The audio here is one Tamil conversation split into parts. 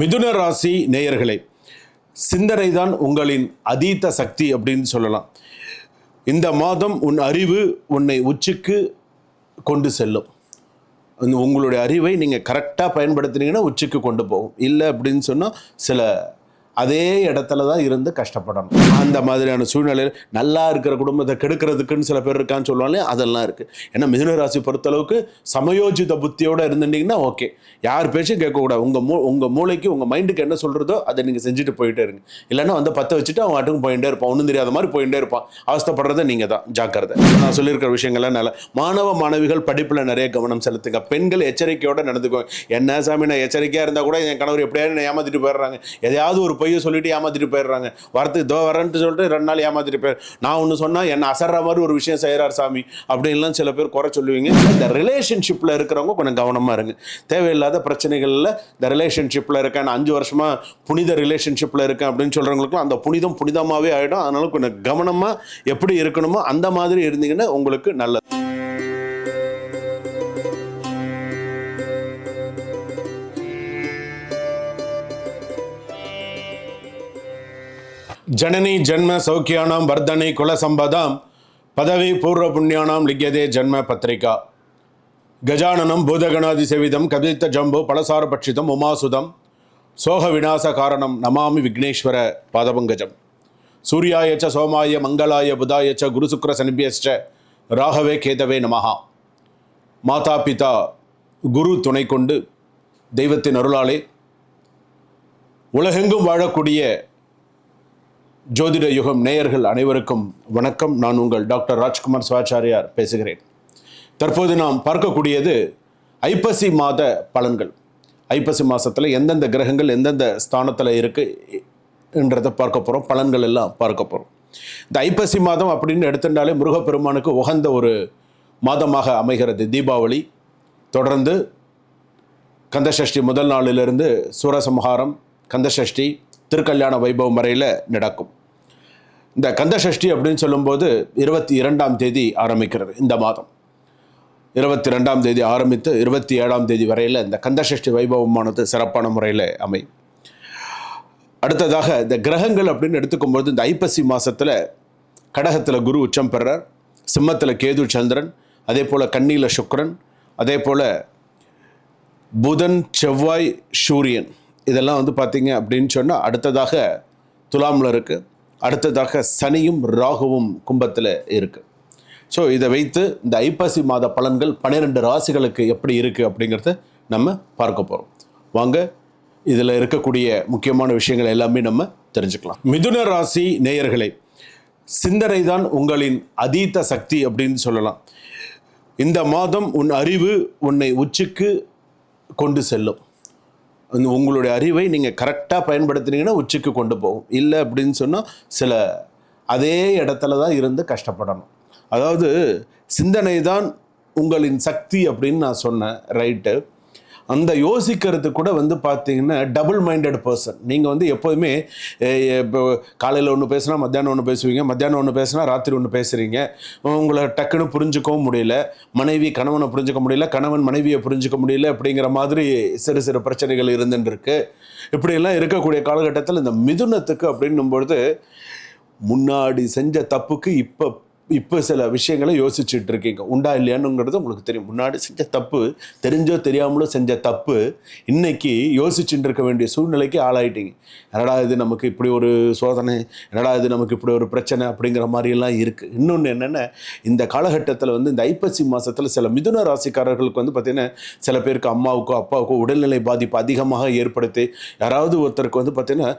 மிதுன ராசி நேயர்களே சிந்தனை தான் உங்களின் அதீத சக்தி அப்படின்னு சொல்லலாம். இந்த மாதம் உன் அறிவு உன்னை உச்சிக்கு கொண்டு செல்லும். அந்த உங்களுடைய அறிவை நீங்கள் கரெக்டாக பயன்படுத்துனீங்கன்னா உச்சிக்கு கொண்டு போகும். இல்லை அப்படின்னு சொன்னால் சில அதே இடத்துல தான் இருந்து கஷ்டப்படணும். அந்த மாதிரியான சூழ்நிலையில் நல்லா இருக்கிற குடும்பத்தை கெடுக்கிறதுக்குன்னு சில பேர் இருக்கான்னு சொல்லுவாங்களே அதெல்லாம் இருக்குது ஏன்னா மிதுனராசி பொறுத்தளவுக்கு சமயோஜித புத்தியோடு இருந்துட்டீங்கன்னா ஓகே. யார் பேச்சும் கேட்கக்கூடாது. உங்கள் மூ உங்கள் மூளைக்கு உங்கள் மைண்டுக்கு என்ன சொல்கிறதோ அதை நீங்கள் செஞ்சுட்டு போயிட்டே இருங்க. இல்லைன்னா வந்து பற்ற வச்சுட்டு அவன் ஆட்டுக்கும் போயிட்டே இருப்பான். ஒன்றும் தெரியாத மாதிரி போயிட்டே இருப்பான். அவஸ்தப்படுறத நீங்கள் தான். ஜாக்கிரதை. நான் சொல்லியிருக்கிற விஷயங்கள்லாம் நல்ல. மாணவ மாணவிகள் படிப்பில் நிறைய கவனம் செலுத்துங்க. பெண்கள் எச்சரிக்கையோடு நடந்துக்குவாங்க. என்ன சாமி நான் எச்சரிக்கையாக இருந்தால் கூட என் கணவர் எப்படியாவது ஏமாத்திட்டு போயிடுறாங்க. எதையாவது ஒரு பொய்யை சொல்லிட்டு ஏமாத்திட்டு போயிடுறாங்க. வரத்துக்கு தோ வரேன்ட்டு சொல்லிட்டு ரெண்டு நாள் ஏமாத்திட்டு போயிரு நான் ஒன்று சொன்னால் என்ன அசர்ற மாதிரி ஒரு விஷயம் செய்கிறார் சாமி. அப்படின்லாம் சில பேர் குறை சொல்லுவீங்க. இந்த ரிலேஷன்ஷிப்பில் இருக்கிறவங்க கொஞ்சம் கவனமாக இருங்க. தேவையில்லாத பிரச்சனைகளில் இந்த ரிலேஷன்ஷிப்பில் இருக்கேன் நான் அஞ்சு வருஷமாக புனித ரிலேஷன்ஷிப்பில் இருக்கேன் அப்படின்னு சொல்கிறவங்களுக்கும் அந்த புனிதம் புனிதமாகவே ஆகிடும் அதனால கொஞ்சம் கவனமாக எப்படி இருக்கணுமோ அந்த மாதிரி இருந்தீங்கன்னா உங்களுக்கு நல்லது. ஜனனி ஜென்ம சௌக்கியானாம் வர்தனை குலசம்பதாம் பதவி பூர்வ புண்ணியானாம் லிக்கியதே ஜன்ம பத்திரிகா. கஜானனம் பூதகணாதி செவிதம் கவித்த ஜம்பு பலசார பட்சிதம் உமாசுதம் சோக விநாச காரணம் நமாமி விக்னேஸ்வர பாதபங்கஜம். சூர்யாயச்ச சோமாய மங்களாய புதாயச்ச ச குரு ராகவே கேதவே நமஹா. மாதா பிதா குரு துணை கொண்டு தெய்வத்தின் அருளாலே உலகெங்கும் வாழக்கூடிய ஜோதிட யுகம் நேயர்கள் அனைவருக்கும் வணக்கம். நான் உங்கள் டாக்டர் ராஜ்குமார் சிவாச்சாரியார் பேசுகிறேன். தற்போது நாம் பார்க்கக்கூடியது ஐப்பசி மாத பலன்கள். ஐப்பசி மாதத்தில் எந்தெந்த கிரகங்கள் எந்தெந்த ஸ்தானத்தில் இருக்குது என்றதை பார்க்க போகிறோம் பலன்கள் எல்லாம் பார்க்க போகிறோம் இந்த ஐப்பசி மாதம் அப்படின்னு எடுத்துட்டாலே முருகப்பெருமானுக்கு உகந்த ஒரு மாதமாக அமைகிறது. தீபாவளி தொடர்ந்து கந்தசஷ்டி முதல் நாளிலிருந்து சூரசம்ஹாரம் கந்தசஷ்டி திருக்கல்யாண வைபவம் வரையில் நடக்கும். இந்த கந்தசஷ்டி அப்படின்னு சொல்லும்போது இருபத்தி இரண்டாம் தேதி ஆரம்பிக்கிறது இந்த மாதம். இருபத்தி ரெண்டாம் தேதி ஆரம்பித்து இருபத்தி ஏழாம் தேதி வரையில் இந்த கந்தசஷ்டி வைபவமானது சிறப்பான முறையில் அமையும். அடுத்ததாக இந்த கிரகங்கள் அப்படின்னு எடுத்துக்கும்போது இந்த ஐப்பசி மாதத்தில் கடகத்தில் குரு உச்சம் பெறார். சிம்மத்தில் கேது சந்திரன் அதே போல் கண்ணியில் சுக்ரன் அதே போல் புதன் செவ்வாய் சூரியன். இதெல்லாம் வந்து பார்த்திங்க அப்படின்னு சொன்னால் அடுத்ததாக துலாமில் இருக்குது அடுத்ததாக சனியும் ராகுவும் கும்பத்தில் இருக்குது ஸோ இதை வைத்து இந்த ஐப்பசி மாத பலன்கள் பன்னிரெண்டு ராசிகளுக்கு எப்படி இருக்குது அப்படிங்கிறத நம்ம பார்க்க போகிறோம் வாங்க இதில் இருக்கக்கூடிய முக்கியமான விஷயங்கள் எல்லாமே நம்ம தெரிஞ்சுக்கலாம். மிதுன ராசி நேயர்களே சிந்தனை தான் உங்களின் அதீத சக்தி அப்படின்னு சொல்லலாம். இந்த மாதம் உன் அறிவு உன்னை உச்சிக்கு கொண்டு செல்லும். உங்களுடைய அறிவை நீங்கள் கரெக்டாக பயன்படுத்துனீங்கன்னா உச்சிக்கு கொண்டு போகும். இல்லை அப்படின்னு சொன்னால் சில அதே இடத்துல தான் இருந்து கஷ்டப்படணும். அதாவது சிந்தனை தான் உங்களின் சக்தி அப்படின்னு நான் சொன்னேன் ரைட்டு அந்த யோசிக்கிறது கூட வந்து பார்த்தீங்கன்னா டபுள் மைண்டட் பர்சன் நீங்கள் வந்து எப்போதுமே இப்போ காலையில் ஒன்று பேசுனா மத்தியானம் ஒன்று பேசுவீங்க மத்தியானம் ஒன்று பேசுனா ராத்திரி ஒன்று பேசுகிறீங்க உங்களை டக்குன்னு புரிஞ்சுக்கவும் முடியல மனைவி கணவனை புரிஞ்சுக்க முடியல கணவன் மனைவியை புரிஞ்சுக்க முடியல அப்படிங்கிற மாதிரி சிறு சிறு பிரச்சனைகள் இருந்துருக்கு இப்படியெல்லாம் இருக்கக்கூடிய காலகட்டத்தில் இந்த மிதுனத்துக்கு அப்படின்னும் பொழுது முன்னாடி செஞ்ச தப்புக்கு இப்போ இப்போ சில விஷயங்களை யோசிச்சுட்டு இருக்கீங்க. உண்டா இல்லையானுங்கிறது உங்களுக்கு தெரியும். முன்னாடி செஞ்ச தப்பு தெரிஞ்சோ தெரியாமலோ செஞ்ச தப்பு இன்னைக்கு யோசிச்சுட்டு இருக்க வேண்டிய சூழ்நிலைக்கு ஆளாயிட்டீங்க. என்னடா இது நமக்கு இப்படி ஒரு சோதனை என்னடா இது நமக்கு இப்படி ஒரு பிரச்சனை அப்படிங்கிற மாதிரியெல்லாம் இருக்குது இன்னொன்று என்னென்ன இந்த காலகட்டத்தில் வந்து இந்த ஐப்பசி மாதத்தில் சில மிதுன ராசிக்காரர்களுக்கு வந்து பார்த்திங்கன்னா சில பேருக்கு அம்மாவுக்கோ அப்பாவுக்கோ உடல்நிலை பாதிப்பு அதிகமாக ஏற்படுத்தி யாராவது ஒருத்தருக்கு வந்து பார்த்திங்கன்னா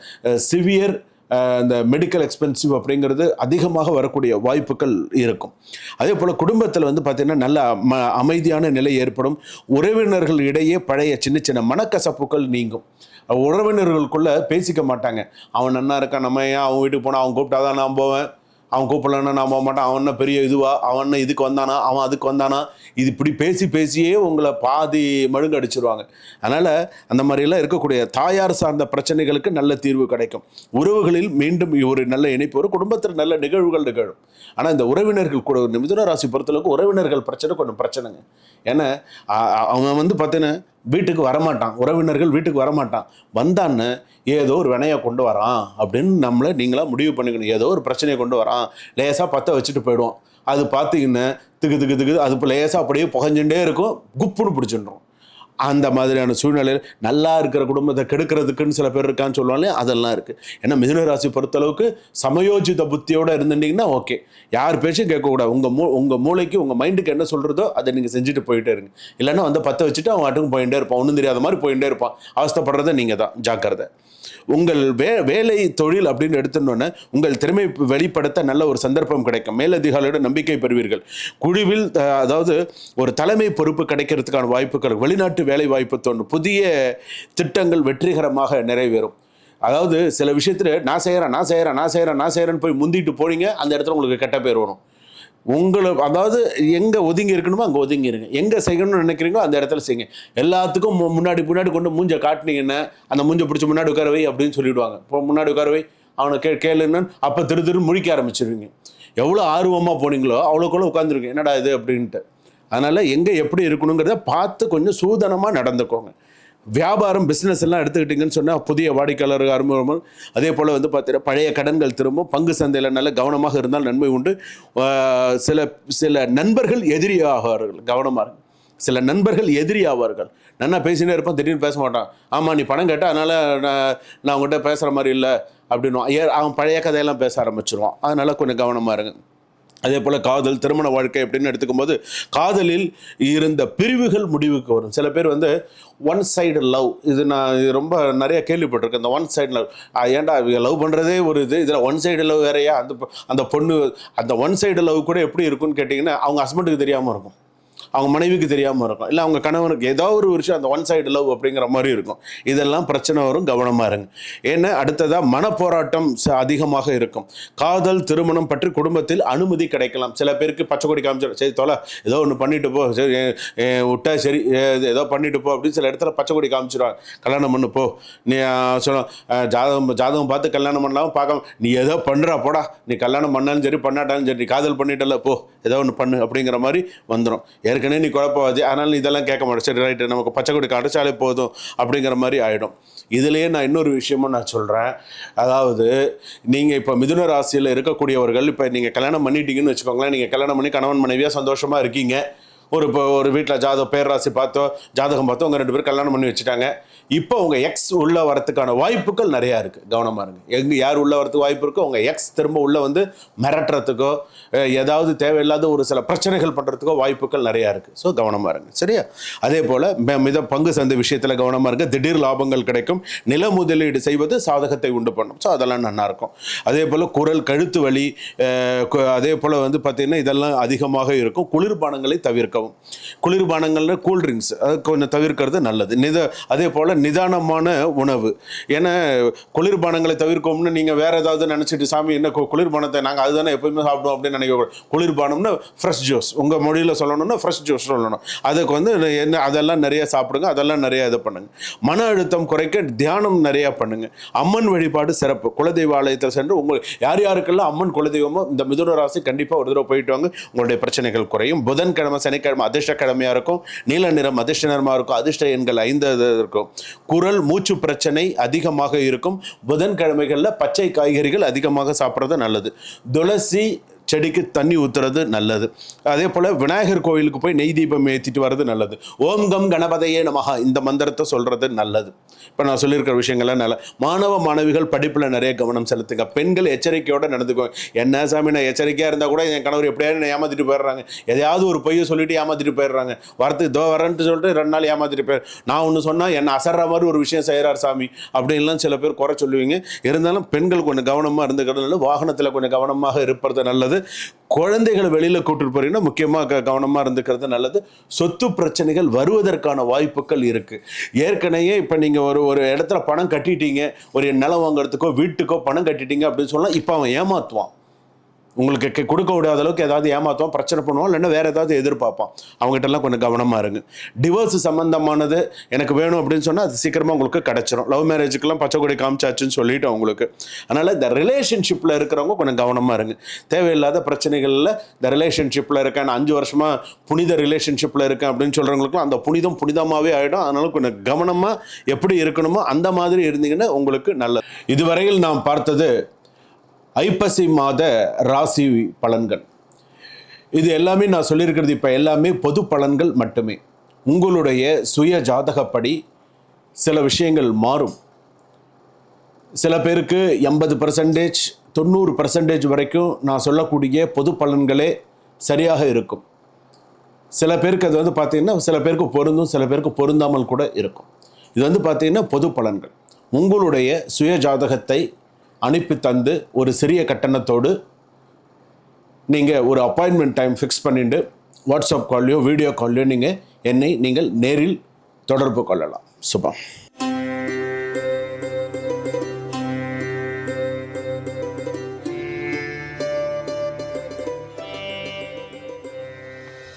சிவியர் இந்த மெடிக்கல் எக்ஸ்பென்சிவ் அப்படிங்கிறது அதிகமாக வரக்கூடிய வாய்ப்புகள் இருக்கும். அதே போல் குடும்பத்தில் வந்து பார்த்திங்கன்னா நல்ல ம அமைதியான நிலை ஏற்படும். உறவினர்கள் இடையே பழைய சின்ன சின்ன மனக்கசப்புகள் நீங்கும். உறவினர்களுக்குள்ளே பேசிக்க மாட்டாங்க. அவன் நன்னா இருக்கான் நம்ம ஏன் அவன் வீட்டுக்கு போனால் அவன் கூப்பிட்டாதான் நான் போவேன். அவன் கூப்பிடலன்னா நான் போக மாட்டான். அவன் என்ன பெரிய இதுவா? அவன் என்ன இதுக்கு வந்தானா? அவன் அதுக்கு வந்தானா? இது இப்படி பேசி பேசியே உங்களை பாதி மழுங்கு அடிச்சிருவாங்க. அதனால் அந்த மாதிரிலாம் இருக்கக்கூடிய தாயார் சார்ந்த பிரச்சனைகளுக்கு நல்ல தீர்வு கிடைக்கும். உறவுகளில் மீண்டும் ஒரு நல்ல இணைப்பு ஒரு குடும்பத்தில் நல்ல நிகழ்வுகள் நிகழும். ஆனால் இந்த உறவினர்கள் கூட மிதுன ராசி பொறுத்தளவுக்கு உறவினர்கள் பிரச்சனை கொஞ்சம் பிரச்சனைங்க. ஏன்னா அவன் வந்து பார்த்தீங்கன்னா வீட்டுக்கு வரமாட்டான். உறவினர்கள் வீட்டுக்கு வரமாட்டான். வந்தான்னு ஏதோ ஒரு வினையை கொண்டு வரான். அப்படின்னு நம்மளை நீங்களாக முடிவு பண்ணிக்கணும். ஏதோ ஒரு பிரச்சனையை கொண்டு வரான். லேசாக பற்ற வச்சுட்டு போயிடுவோம் அது பார்த்தீங்கன்னா திக்கு திக்கு திக்கு அது இப்போ லேசாக அப்படியே புகஞ்சுட்டே இருக்கும். குப்புன்னு பிடிச்சின்றோம் அந்த மாதிரியான சூழ்நிலையில் நல்லா இருக்கிற குடும்பத்தை கெடுக்கிறதுக்குன்னு சில பேர் இருக்கான்னு சொல்லுவாங்க அதெல்லாம் இருக்குது ஏன்னா மிதுன ராசி பொறுத்தளவுக்கு சமயோஜித புத்தியோடு இருந்துட்டீங்கன்னா ஓகே. யார் பேச்சும் கேட்கக்கூடாது. உங்கள் மூ உங்கள் மூளைக்கு உங்கள் மைண்டுக்கு என்ன சொல்கிறதோ அதை நீங்கள் செஞ்சுட்டு போயிட்டே இருங்க. இல்லைன்னா வந்து பற்ற வச்சுட்டு அவன் வாட்டுக்கும் போயிட்டே இருப்பான். ஒன்றும் தெரியாத மாதிரி போயிட்டே இருப்பான். அவஸ்தப்படுறத நீங்கள் தான். ஜாக்கிரதை. உங்கள் வே வேலை தொழில் அப்படின்னு எடுத்துட்டோன்னே உங்கள் திறமை வெளிப்படுத்த நல்ல ஒரு சந்தர்ப்பம் கிடைக்கும். மேலதிகாரியோட நம்பிக்கை பெறுவீர்கள். குழுவில் அதாவது ஒரு தலைமை பொறுப்பு கிடைக்கிறதுக்கான வாய்ப்புகள் வெளிநாட்டு வேலை வாய்ப்பு தோணும் புதிய திட்டங்கள் வெற்றிகரமாக நிறைவேறும். அதாவது சில விஷயத்தில் நான் செய்கிறேன் நான் செய்கிறேன் நான் செய்கிறேன் நான் செய்கிறேன்னு போய் முந்திட்டு போனீங்க அந்த இடத்துல உங்களுக்கு கெட்ட பேர் வரும். உங்களை அதாவது எங்கே ஒதுங்கி இருக்கணுமோ அங்கே ஒதுங்கி இருங்க. எங்கே செய்யணும்னு நினைக்கிறீங்களோ அந்த இடத்துல செய்யுங்க. எல்லாத்துக்கும் மு- முன்னாடி முன்னாடி கொண்டு மூஞ்சை காட்டினீங்கன்னா அந்த மூஞ்சை பிடிச்சி முன்னாடி உட்கார வை அப்படின்னு சொல்லிவிடுவாங்க இப்போ முன்னாடி உட்கார வை. அவனை கே கேளுன்னு அப்போ திரு திரு முழிக்க ஆரம்பிச்சிருவீங்க. எவ்வளோ ஆர்வமாக போனீங்களோ அவ்வளோக்குள்ள உட்காந்துருக்கீங்க என்னடா இது அப்படின்ட்டு. அதனால் எங்கே எப்படி இருக்கணுங்கிறத பார்த்து கொஞ்சம் சூதனமாக நடந்துக்கோங்க. வியாபாரம் பிஸ்னஸ் எல்லாம் எடுத்துக்கிட்டிங்கன்னு சொன்னால் புதிய வாடிக்கையாளர்கள் அறிமுகம் அதே போல் வந்து பார்த்தீங்கன்னா பழைய கடன்கள் திரும்பும் பங்கு சந்தையில் நல்ல கவனமாக இருந்தால் நன்மை உண்டு. சில சில நண்பர்கள் எதிரியாவார்கள் கவனமாக இருங்க. சில நண்பர்கள் எதிரி ஆவார்கள். நன்னா பேசினே இருப்பான் திடீர்னு பேச மாட்டான். ஆமாம் நீ பணம் கேட்டால் அதனால் நான் நான் உங்கள்கிட்ட பேசுகிற மாதிரி இல்லை. அப்படின்னு அவன் பழைய கதையெல்லாம் பேச ஆரம்பிச்சிருவான். அதனால் கொஞ்சம் கவனமாக இருங்க. அதே போல் காதல் திருமண வாழ்க்கை அப்படின்னு எடுத்துக்கும்போது காதலில் இருந்த பிரிவுகள் முடிவுக்கு வரும். சில பேர் வந்து ஒன் சைடு லவ் இது நான் இது ரொம்ப நிறைய கேள்விப்பட்டிருக்கேன். இந்த ஒன் சைடு லவ் ஏன்டா இவங்க லவ் பண்ணுறதே ஒரு இது இதில் ஒன் சைடு லவ் வேறையா? அந்த அந்த பொண்ணு அந்த ஒன் சைடு லவ் கூட எப்படி இருக்கும்னு கேட்டிங்கன்னா அவங்க ஹஸ்பண்டுக்கு தெரியாமல் இருக்கும். அவங்க மனைவிக்கு தெரியாமல் இருக்கும். இல்லை அவங்க கணவனுக்கு ஏதோ ஒரு விஷயம் அந்த ஒன் சைடு லவ் அப்படிங்கிற மாதிரி இருக்கும். இதெல்லாம் பிரச்சனை வரும் கவனமாக இருங்க. ஏன்னா அடுத்ததாக மனப்போராட்டம் ச- அதிகமாக இருக்கும். காதல் திருமணம் பற்றி குடும்பத்தில் அனுமதி கிடைக்கலாம். சில பேருக்கு பச்சை கொடி காமிச்சிடும் சரி தொலை ஏதோ ஒன்று பண்ணிட்டு போ சரி விட்டா சரி ஏதோ பண்ணிட்டு போ அப்படின்னு சில இடத்துல பச்சை கொடி காமிச்சிடுவாங்க கல்யாணம் பண்ணு போ. நீ சொல்ல ஜாதகம் ஜாதகம் பார்த்து கல்யாணம் பண்ணலாம் பார்க்காம நீ ஏதோ பண்ணுறா போடா. நீ கல்யாணம் பண்ணாலும் சரி பண்ணாட்டாலும் சரி நீ காதல் பண்ணிட்டல போ. ஏதோ ஒன்று பண்ணு அப்படிங்கிற மாதிரி வந்துடும் ஏற்கனவே நீ குழப்பவாதி. அதனால் நீ இதெல்லாம் கேட்க மாட்டேன் சரி ரைட்டு நமக்கு பச்சை கொடி அடைச்சாலே போதும் அப்படிங்கிற மாதிரி ஆகிடும் இதுலேயே நான் இன்னொரு விஷயமும் நான் சொல்கிறேன் அதாவது நீங்கள் இப்போ மிதுன ராசியில் இருக்கக்கூடியவர்கள் இப்போ நீங்கள் கல்யாணம் பண்ணிட்டீங்கன்னு வச்சுக்கோங்களேன். நீங்கள் கல்யாணம் பண்ணி கணவன் மனைவியாக சந்தோஷமாக இருக்கீங்க. ஒரு இப்போ ஒரு வீட்டில் ஜாதகம் பேர் ராசி பார்த்தோ ஜாதகம் பார்த்தோ உங்கள் ரெண்டு பேரும் கல்யாணம் பண்ணி வச்சுட்டாங்க. இப்போ உங்கள் எக்ஸ் உள்ள வரத்துக்கான வாய்ப்புகள் நிறையா இருக்குது கவனமாக இருங்க. எங்கே யார் உள்ள வரதுக்கு வாய்ப்பு இருக்கோ உங்கள் எக்ஸ் திரும்ப உள்ள வந்து மிரட்டுறதுக்கோ ஏதாவது தேவையில்லாத ஒரு சில பிரச்சனைகள் பண்ணுறதுக்கோ வாய்ப்புகள் நிறையா இருக்குது ஸோ கவனமாக இருங்க. சரியா? அதே போல் மித பங்கு சந்தை விஷயத்தில் கவனமாக இருங்க. திடீர் லாபங்கள் கிடைக்கும். நில முதலீடு செய்வது சாதகத்தை உண்டு பண்ணும். ஸோ அதெல்லாம் நல்லாயிருக்கும் அதே போல் குரல் கழுத்து வலி கு- அதே போல் வந்து பார்த்திங்கன்னா இதெல்லாம் அதிகமாக இருக்கும். குளிர்பானங்களை தவிர்க்கவும். குளிர்பானங்கள்னு கூல்ட்ரிங்க்ஸ் அது கொஞ்சம் தவிர்க்கிறது நல்லது. நித அதே போல் நிதானமான உணவு. ஏன்னா குளிர்பானங்களை தவிர்க்கோம்னு நீங்கள் வேறு ஏதாவது நினச்சிட்டு சாமி என்ன கு- குளிர்பானத்தை நாங்கள் அதுதானே எப்போயுமே சாப்பிடுவோம் அப்படின்னு நினைக்க குளிர்பானம்னு ஃப்ரெஷ் ஜூஸ் உங்கள் மொழியில் சொல்லணும்னா ஃப்ரெஷ் ஜூஸ் சொல்லணும். அதுக்கு வந்து என்ன அதெல்லாம் நிறைய சாப்பிடுங்க அதெல்லாம் நிறைய இது பண்ணுங்க. மன அழுத்தம் குறைக்க தியானம் நிறையா பண்ணுங்க. அம்மன் வழிபாடு சிறப்பு. குலதெய்வ ஆலயத்தில் சென்று உங்கள் யார் யாருக்கெல்லாம் அம்மன் குலதெய்வமோ இந்த மிதுன ராசி கண்டிப்பாக ஒரு தடவை போயிட்டு வாங்க. உங்களுடைய பிரச்சனைகள் குறையும். புதன்கிழமை சனிக்கிழமை அதிர்ஷ்ட கிழமையாக இருக்கும். நீல நிறம் அதிர்ஷ்ட நிறமாக இருக்கும். அதிர்ஷ்ட எண்கள் ஐந்து இது இருக்கும். குரல் மூச்சு பிரச்சனை அதிகமாக இருக்கும். புதன்கிழமைகளில் பச்சை காய்கறிகள் அதிகமாக சாப்பிட்றது நல்லது. துளசி செடிக்கு தண்ணி ஊற்றுறது நல்லது. அதே போல் விநாயகர் கோயிலுக்கு போய் நெய் தீபம் ஏற்றிட்டு வர்றது நல்லது. ஓம் கம் கணபதையே நமஹா இந்த மந்திரத்தை சொல்கிறது நல்லது. இப்போ நான் சொல்லியிருக்கிற விஷயங்கள்லாம் நல்ல மாணவ மாணவிகள் படிப்பில் நிறைய கவனம் செலுத்துங்க. பெண்கள் எச்சரிக்கையோடு நடந்துக்குவாங்க என்ன சாமி நான் எச்சரிக்கையாக இருந்தால் கூட என் கணவர் எப்படியாவது என்னை ஏமாத்திட்டு போயிடுறாங்க. எதையாவது ஒரு பொய்யை சொல்லிட்டு ஏமாத்திட்டு போயிடுறாங்க. வரத்துக்கு இதோ வரேன்ட்டு சொல்லிட்டு ரெண்டு நாள் ஏமாத்திட்டு போயிரு நான் ஒன்று சொன்னால் என்னை அசர்ற மாதிரி ஒரு விஷயம் செய்கிறார் சாமி. அப்படின்லாம் சில பேர் குறை சொல்லுவீங்க. இருந்தாலும் பெண்கள் கொஞ்சம் கவனமாக இருந்துக்கிறது நல்லது வாகனத்தில் கொஞ்சம் கவனமாக இருப்பது நல்லது. குழந்தைகளை வெளியில் கூட்டிட்டு போறீங்கன்னா முக்கியமாக கவனமாக இருந்துக்கிறது நல்லது. சொத்து பிரச்சனைகள் வருவதற்கான வாய்ப்புகள் இருக்குது ஏற்கனவே இப்போ நீங்கள் ஒரு ஒரு இடத்துல பணம் கட்டிட்டீங்க. ஒரு நிலம் வாங்குறதுக்கோ வீட்டுக்கோ பணம் கட்டிட்டீங்க அப்படின்னு சொன்னால் இப்போ அவன் ஏமாத்துவான். உங்களுக்கு கொடுக்க விடாத அளவுக்கு ஏதாவது ஏமாத்துவான் பிரச்சனை பண்ணுவோம் இல்லைன்னா வேறு ஏதாவது எதிர்பார்ப்பான் அவங்ககிட்டலாம் கொஞ்சம் கவனமாக இருங்க. டிவோர்ஸ் சம்மந்தமானது எனக்கு வேணும் அப்படின்னு சொன்னால் அது சீக்கிரமாக உங்களுக்கு கிடச்சிரும். லவ் மேரேஜுக்கெல்லாம் பச்சை கொடி காமிச்சாச்சுன்னு சொல்லிவிட்டு உங்களுக்கு. அதனால் இந்த ரிலேஷன்ஷிப்பில் இருக்கிறவங்க கொஞ்சம் கவனமாக இருங்க. தேவையில்லாத பிரச்சனைகளில் இந்த ரிலேஷன்ஷிப்பில் இருக்கேன் அஞ்சு வருஷமாக புனித ரிலேஷன்ஷிப்பில் இருக்கேன் அப்படின்னு சொல்கிறவங்களுக்குலாம் அந்த புனிதம் புனிதமாகவே ஆகிடும் அதனால கொஞ்சம் கவனமாக எப்படி இருக்கணுமோ அந்த மாதிரி இருந்தீங்கன்னா உங்களுக்கு நல்லது. இதுவரையில் நாம் பார்த்தது ஐப்பசி மாத ராசி பலன்கள். இது எல்லாமே நான் சொல்லியிருக்கிறது இப்போ எல்லாமே பொது பலன்கள் மட்டுமே. உங்களுடைய சுய ஜாதகப்படி சில விஷயங்கள் மாறும். சில பேருக்கு எண்பது பர்சன்டேஜ் தொண்ணூறு பர்சன்டேஜ் வரைக்கும் நான் சொல்லக்கூடிய பொது பலன்களே சரியாக இருக்கும். சில பேருக்கு அது வந்து பார்த்திங்கன்னா சில பேருக்கு பொருந்தும் சில பேருக்கு பொருந்தாமல் கூட இருக்கும். இது வந்து பார்த்திங்கன்னா பொது பலன்கள். உங்களுடைய சுய ஜாதகத்தை அனுப்பி தந்து ஒரு சிறிய கட்டணத்தோடு நீங்கள் ஒரு அப்பாயின்மெண்ட் டைம் ஃபிக்ஸ் பண்ணிட்டு வாட்ஸ்அப் கால்லையோ வீடியோ கால்லையோ நீங்கள் என்னை நீங்கள் நேரில் தொடர்பு கொள்ளலாம். சுபம்